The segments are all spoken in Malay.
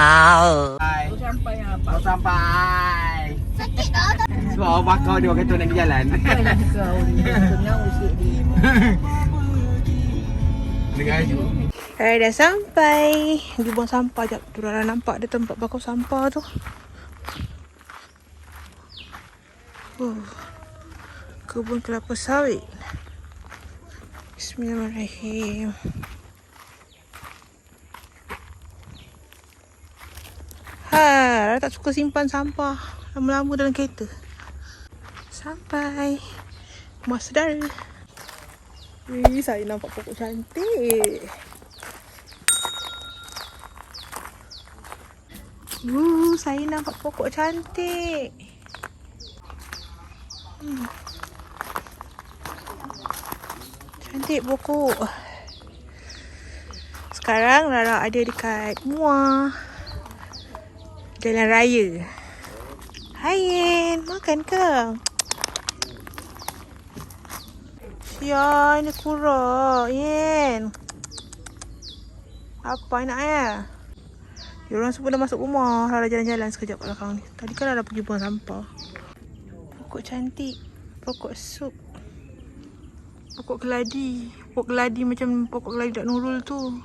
Sampai. Sampai apa? Baru sampai. Sebab orang bakar dia kata nak pergi jalan. Kau ni. Kena usik dia. Dengar je. Eh dah sampai. Pergi buang sampah jap. Tu dah nampak ada tempat bakar sampah tu. Oh. Kebun kelapa sawit. Bismillahirrahmanirrahim. Ha, dah tak suka simpan sampah lama-lama dalam kereta. Sampai. Rumah saudara. Wih, saya nampak pokok cantik. Uh, saya nampak pokok cantik. Hmm. Cantik pokok. Sekarang Rara ada dekat Muar. Jalan Raya. Hai Yen, makan ke? Ya, ini kura. Yen. Apa nak ya? Diorang semua dah masuk rumah. Rara jalan-jalan sekejap kat belakang ni. Tadi kan Rara pergi buang sampah. Pokok cantik. Pokok sup. Pokok keladi. Pokok keladi macam pokok keladi Dak Nurul tu.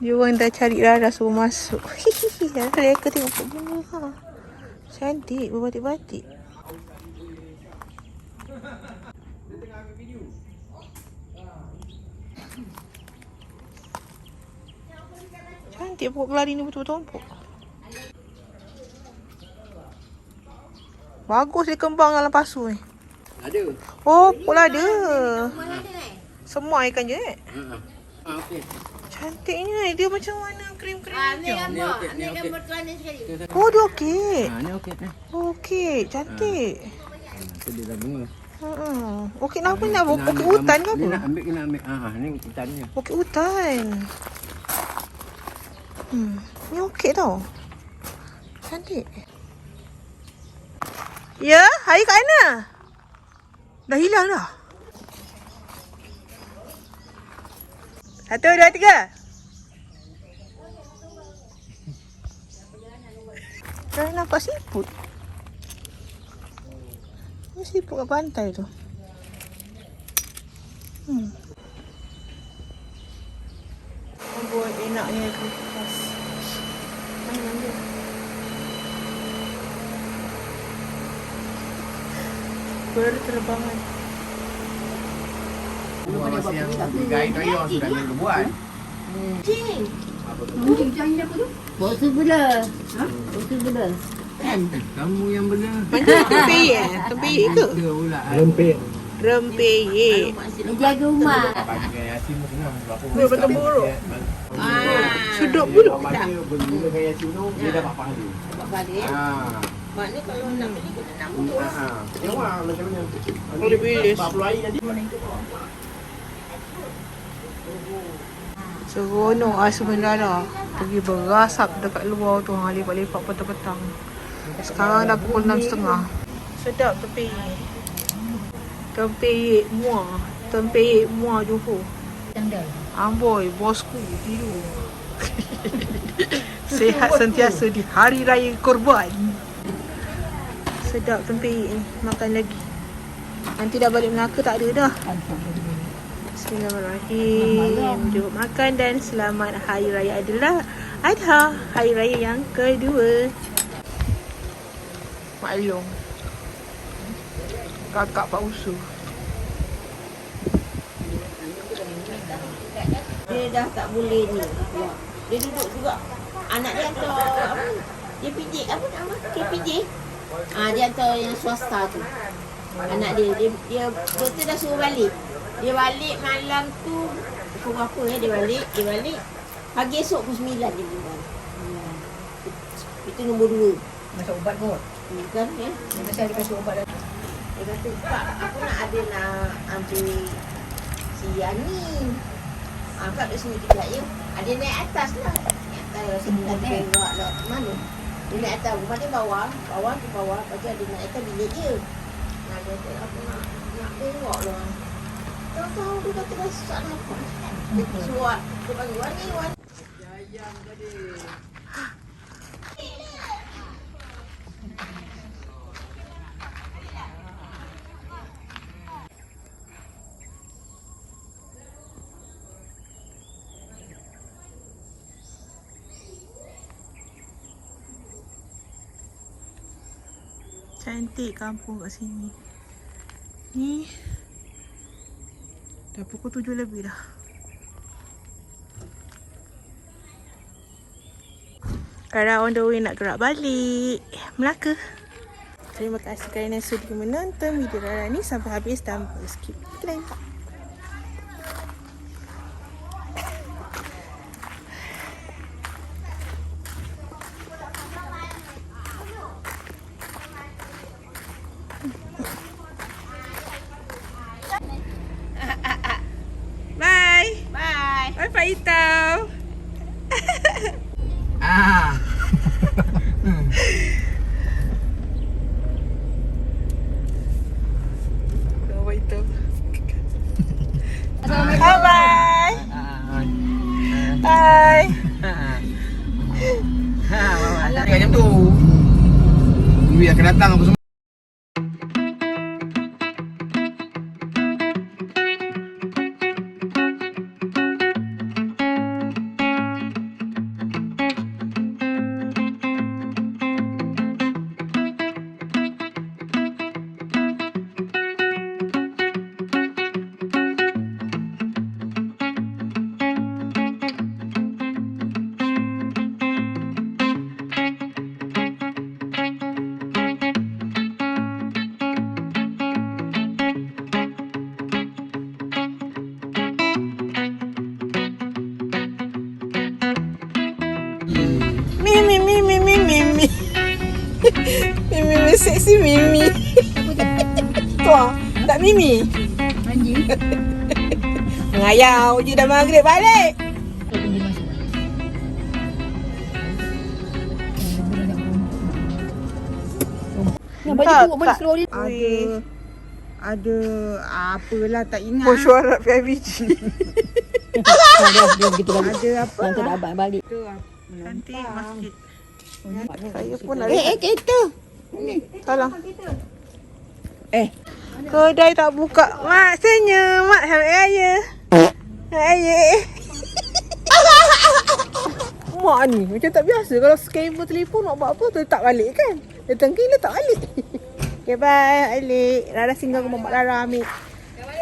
Dia orang dah cari Rara suruh masuk. Hihihi. Rara leka tengok pokok bunga. Ha. Cantik berbatik-batik. Cantik pokok keladi ni betul-betul empuk. Bagus dia kembang dalam pasu ni. Ada. Oh, pula ada. Semua ikan je eh. Ha. Ah, okey. Cantiknya. Dia macam warna krim-krim hijau. Ni okey, ni okey. Oh, dia okey. Ha, ni okey ni. Okey, cantik. Tu dia dah bunga. Hmm. Okey, nak Kena okey ambil hutan ke gambar- Ni nak apa? ambil kena ambil. Ha, ni hutannya. Okey hutan. Hmm. Ni okey tau. Cantik. Ya, hari kat mana? Dah hilang dah. Satu, dua, tiga. Dah nampak siput. Ni siput kat pantai tu. Hmm. Buat enaknya. Mana mana? Berterbangan. Masa yang guide raya sudah minggu buat. Bawa sebelah. Ha? Bawa sebelah. Kan? Kamu yang. Macam eh? Tempeyek ke? Ada pula. Rempit. Rempeyek. Dia jaga rumah. Pakai Yasin pun senang. Dia betul buruk. Ah. Sedap pula. Masa berguna dengan Yasin tu, dia dapat pahala. Bawa balik. Ha. Maknanya kalau nak beli kena nak Ha. Tengok lah macam mana. Boleh bilis. 40 hari nanti. Seronok ah sebenarnya Pergi berasap dekat luar tu ha, Lepak-lepak petang-petang. Sekarang dah pukul 6.30 Sedap tempeyek Tempeyek muar Tempeyek muar Johor. Amboi, bosku tidur. Sehat sentiasa di hari raya korban. Sedap tempeyek ni Makan lagi. Nanti dah balik Melaka tak ada dah. Bismillahirrahmanirrahim Jom makan dan selamat Hari Raya adalah Adha Hari Raya yang kedua Maklum Kakak Pak Usu Dia dah tak boleh ni. Dia duduk juga. Anak dia hantar apa? Dia pijik apa nama? Dia pijik. Ah dia hantar yang swasta tu. Anak dia dia, dia doktor dah suruh balik. Dia balik malam tu pukul berapa ya dia balik? Dia balik pagi esok pukul 9 dia balik. Hmm. Itu nombor dua. Macam ubat kot. Bukan ya? Nanti saya kasih ubat dah. Dia kata, Kak, aku nak ada nak ambil si Yani. Ah, Kak duduk sini kejap ya. Ah, dia naik atas lah. Naik atas sembilan perak lah. Mana? Dia naik atas. Rumah dia bawah. Bawah tu bawah. Lepas tu dia naik atas bilik dia. Nah, dia kata, aku nak, nak tengok lah. Tahu-tahu dia kata masak apa. Suat. Dia bagi warna-warna. Cantik kampung kat sini. Ni dah pukul tujuh lebih dah. Sekarang on the way nak gerak balik. Melaka. Terima kasih kerana sudi menonton video Rara ni sampai habis tanpa skip. Kita nampak. Bye. Itau. Ah. Pak Itau. Bye bye. Ah. Bye. Ha, mama. Tu. Duit akan datang apa semua. Seksi Mimi. Tua, tak Mimi. Anjing. Mengayau je dah maghrib balik. Yang baju Tak, boleh tak. keluar dia. Ada ada apalah tak ingat. Mesyuarat PIBG. Dia, dia begitu balik. Ada apa? Ada abang balik. Cantik masjid. Saya pun ada. Eh, eh, kereta. Tolong. Eh. Kedai tak buka. Maksudnya, mak hari raya. Raya. mak ni macam tak biasa. Kalau scammer telefon nak buat apa, letak balik kan? Dia tengking letak balik. okay, bye. Alik. Rara singgah ke Mamak Rara ambil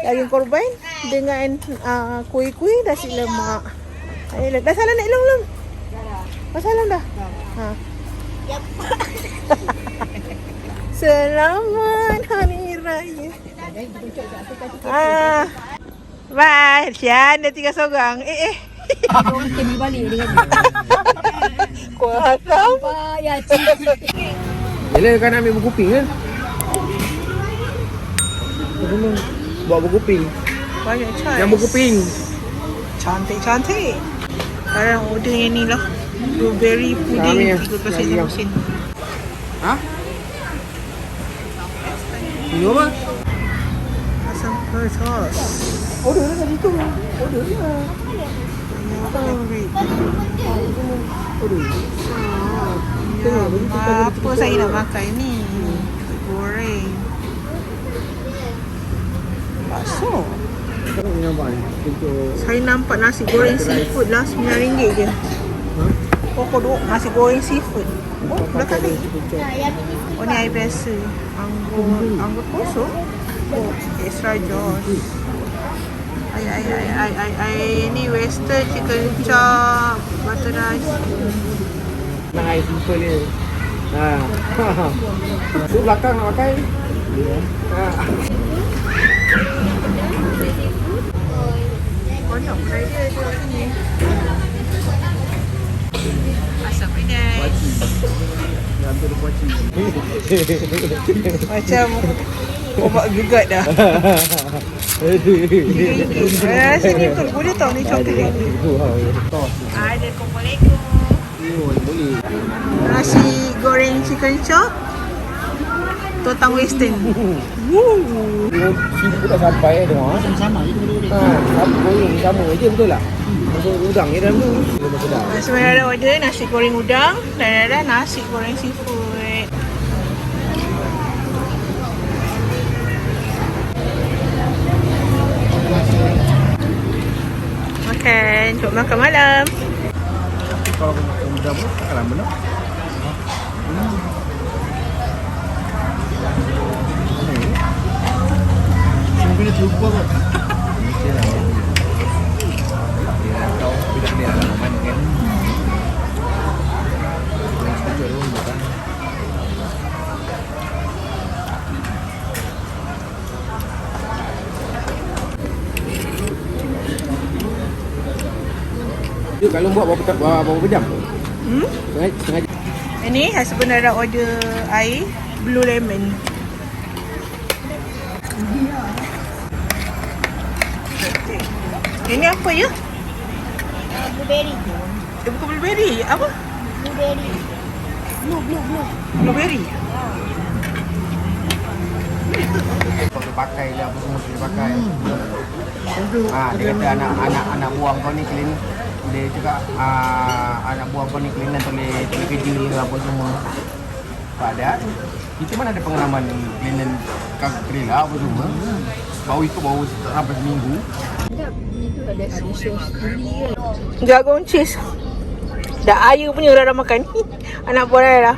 daging korban dengan uh, kuih-kuih nasi lemak. Ayolah. Dah salam naik belum? belum? Dah salam dah? Ha. Selamat Hari Raya. Ah. Bye. Sian dia tinggal seorang. Eh eh. Kami balik dia. Kuat kau. Ya cik. Yelah kan ambil buku pink kan? Belum bawa buku pink. Banyak choice. Yang buku pink. Cantik-cantik. Sekarang order yang ni lah. Blueberry pudding. Kami ya. Tiga persen Lagi sama yang- sen. Ha? Minum apa? Asam pedas. Order lah kat situ. Order lah. Favorite. Order. Apa saya nak makan ni? Goreng. Bakso. Saya nampak nasi goreng seafood lah RM9 je. Ha? Pokok duk nasi goreng seafood. Oh, belakang ni. Oh ni air biasa. Anggur, anggur kosong. Oh, extra. Ay, ay, ay, ay, ay, ay. Ni western chicken chop, butter rice. Nak air simple dia. Ha. Tu belakang nak pakai. Ha. Banyak kedai dia tengok sini. Dia. Macam obat gegat dah. Eh, sini tu boleh tau ni coklat. Oh, boleh. Nasi goreng chicken chop. Totang Western. Seafood dah sampai tu ha. Sama-sama je Ha, sama goreng sama je betul tak? Masuk udang je dalam tu. Sebenarnya ada order nasi goreng udang dan ada nasi goreng seafood. Makan, jom makan malam. Kalau makan udang pun tak lama nak. Mungkin dia lupa kot. Mesti lah. Dia nak tahu tidak dia lah mana kan. Yang setuju tu bukan. Dia kalau buat berapa, berapa, berapa jam? Hmm? Setengah, setengah jam. Ini husband ada order air blue lemon. Ini apa ya? Blueberry. Dia bukan blueberry. Apa? Blueberry. Blue, blue, blue. Blueberry. Kau pakai lah apa semua dia pakai. Ah, dia kata anak anak anak buang kau ni clean. Dia cakap ah, anak buang kau ni dan boleh boleh kerja ke apa semua. Padahal kita mana ada pengalaman dan grill lah apa semua. Bau ikut bau sampai seminggu. Jagung cheese. Dah air punya dah, dah makan. Anak buah dah dah.